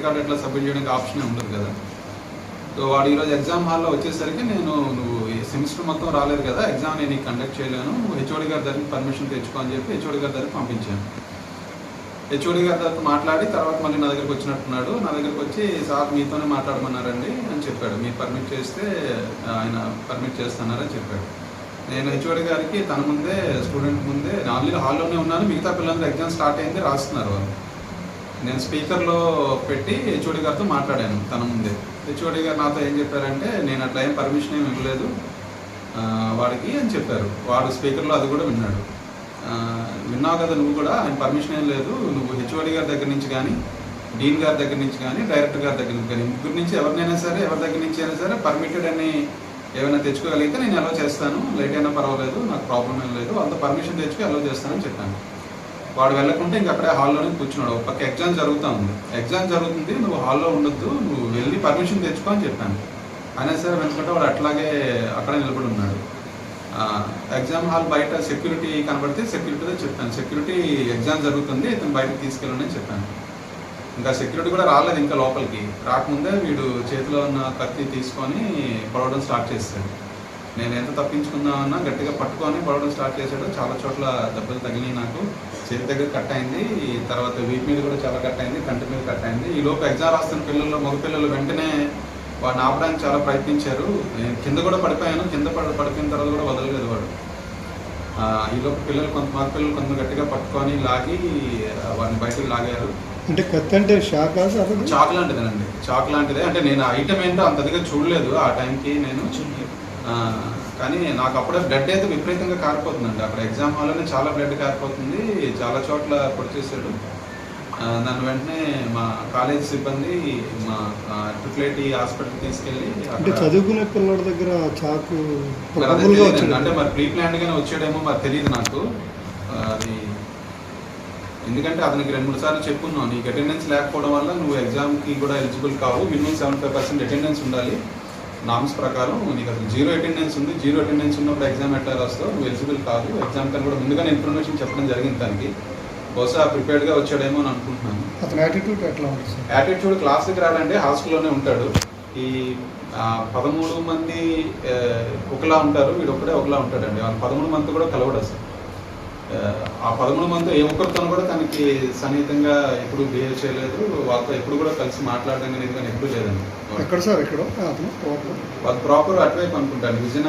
Record ఎట్లా submit చేయడానికి option ఉండదు కదా. సో వాడు ఈరోజు ఎగ్జామ్ హాల్లో వచ్చేసరికి నేను నువ్వు ఈ సెమిస్టర్ మొత్తం రాలేదు కదా ఎగ్జామ్ నేను కండక్ట్ చేయలేను హెచ్ఓడి గారి దగ్గర పర్మిషన్ తెచ్చుకో అని చెప్పి హెచ్ఓడి గారి దగ్గరికి పంపించాను. హెచ్ఓడి గారి దగ్గర మాట్లాడి తర్వాత మళ్ళీ నా దగ్గరికి వచ్చినట్టున్నాడు నా దగ్గరికి వచ్చి సార్ మీతోనే మాట్లాడమన్నారండి అని చెప్పాడు. మీరు పర్మిట్ చేస్తే ఆయన పర్మిట్ చేస్తున్నారని చెప్పాడు. నేను హెచ్ఓడి గారికి తన ముందే స్టూడెంట్ ముందే ఆల్రెడీ హాల్లోనే ఉన్నాను మిగతా పిల్లలందరూ ఎగ్జామ్ స్టార్ట్ అయింది రాస్తున్నారు వాళ్ళు. నేను స్పీకర్లో పెట్టి హెచ్ఓడి గారితో మాట్లాడాను తన ముందే. హెచ్ఓడి గారు నాతో ఏం చెప్పారంటే నేను అట్లా ఏం పర్మిషన్ ఏమి ఇవ్వలేదు వాడికి అని చెప్పారు. వాడు స్పీకర్లో అది కూడా విన్నాడు. విన్నావు కదా నువ్వు కూడా ఆయన పర్మిషన్ ఏం లేదు నువ్వు హెచ్ఓడి గారి దగ్గర నుంచి కానీ డీన్ గారి దగ్గర నుంచి కానీ డైరెక్టర్ గారి దగ్గర నుంచి కానీ ముగ్గురు నుంచి ఎవరినైనా సరే ఎవరి దగ్గర నుంచి అయినా సరే పర్మిటెడ్ అని ఏమైనా తెచ్చుకోగలిగితే నేను అలో చేస్తాను. లేట్ అయినా పర్వాలేదు నాకు ప్రాబ్లం ఏం లేదు అంత పర్మిషన్ తెచ్చుకో అలో చేస్తానని చెప్పాను. వాడు వెళ్ళకుండా ఇంక అక్కడే హాల్లోనే కూర్చున్నాడు. ఒక పక్క ఎగ్జామ్ జరుగుతూ ఉంది. ఎగ్జామ్ జరుగుతుంది. నువ్వు హాల్లో ఉండొద్దు. నువ్వు వెళ్ళి పర్మిషన్ తెచ్చుకో అని చెప్పాను. అయినా సరే వెనుకుంటే వాడు అట్లాగే అక్కడే నిలబడి ఉన్నాడు. ఎగ్జామ్ హాల్ బయట సెక్యూరిటీ కనబడితే సెక్యూరిటీతో చెప్పాను. సెక్యూరిటీ ఎగ్జామ్ జరుగుతుంది. ఇతను బయటకు తీసుకెళ్ళండి అని చెప్పాను. ఇంకా సెక్యూరిటీ కూడా రాలేదు ఇంకా లోపలికి. రాకముందే వీడు చేతిలో ఉన్న కత్తి తీసుకొని పొడవడం స్టార్ట్ చేస్తాడు నేను ఎంత తప్పించుకుందామన్నా గట్టిగా పట్టుకొని పొడవడం స్టార్ట్ చేశాడు. చాలా చోట్ల దెబ్బలు తగిలినాయి నాకు. చేతి దగ్గర కట్ అయింది. తర్వాత వీపు మీద కూడా చాలా కట్ అయింది. కంటి మీద కట్ అయింది. ఈ లోపు ఎగ్జామ్ రాస్తున్న పిల్లలు మగ పిల్లలు వెంటనే వాడిని ఆపడానికి చాలా ప్రయత్నించారు. నేను కింద కూడా పడిపోయాను. కింద పడి పడిపోయిన తర్వాత కూడా వదలలేదు వాడు. ఆ, ఈ లోపు పిల్లలు కొంత మగ పిల్లలు కొంత గట్టిగా పట్టుకొని లాగి వాడిని బయటకు లాగారు. అంటే కత్తి అంటే షాకా? చాక్ లాంటిదేనండి. చాక్ లాంటిదే. అంటే నేను ఐటమ్ ఏంటో అంత దగ్గర చూడలేదు. ఆ టైంకి నేను ఆ, కానీ నాకు అప్పుడే బ్లడ్ అయితే విపరీతంగా కారిపోతుందండి. అక్కడ ఎగ్జామ్ హాల్లోనే చాలా బ్లడ్ కారిపోతుంది. చాలా చోట్ల పొడిచేసాడు నన్ను వెంటనే మా కాలేజ్ సిబ్బంది మా ట్రిపుల్ ఐటీ హాస్పిటల్కి తీసుకెళ్ళి అంటే చదువుకునే పిల్లల దగ్గర చాకు అంటే మరి ప్రీ ప్లాన్డ్ గానే వచ్చాడేమో మరి తెలియదు నాకు. అది ఎందుకంటే అతనికి రెండు మూడు సార్లు చెప్పున్నావు నీకు అటెండెన్స్ లేకపోవడం వల్ల నువ్వు ఎగ్జామ్కి కూడా ఎలిజిబుల్ కావు. Minimum seventy five percent attendance ఉండాలి. నామ్స్ ప్రకారం నీకు అసలు జీరో అటెండెన్స్ ఉంది. జీరో అటెండెన్స్ ఉన్నప్పుడు ఎగ్జామ్ ఎట్లా రాస్తావు? నువ్వు ఎలిజిబుల్ కాదు. ఎగ్జామ్ కన్నా కూడా ముందుగానే ఇన్ఫర్మేషన్ చెప్పడం జరిగింది దానికి బహుశా ప్రిపేర్డ్గా వచ్చాడేమో అని అనుకుంటున్నాను. అతని యాటిట్యూడ్ ఎట్లా ఉంది సార్? యాటిట్యూడ్ క్లాస్కి రాడండి హాస్టల్లోనే ఉంటాడు. ఈ పదమూడు మంది ఒకలా ఉంటారు. వీడు ఒకడే ఒకలా ఉంటాడండి. వాళ్ళ పదమూడు మంది కూడా కలవడు అసలు. ఆ, పదమూడు మంది ఏ ఒక్కరితో కూడా తనకి సన్నిహితంగా ఎప్పుడు బిహేవ్ చేయలేదు. వాళ్ళతో ఎప్పుడు కూడా కలిసి మాట్లాడడం కానీ ఎప్పుడు లేదండి. ఎక్కడ సార్ ఎక్కడ? వాళ్ళు ప్రాపర్ అటువైపు అనుకుంటాను విజయనగరం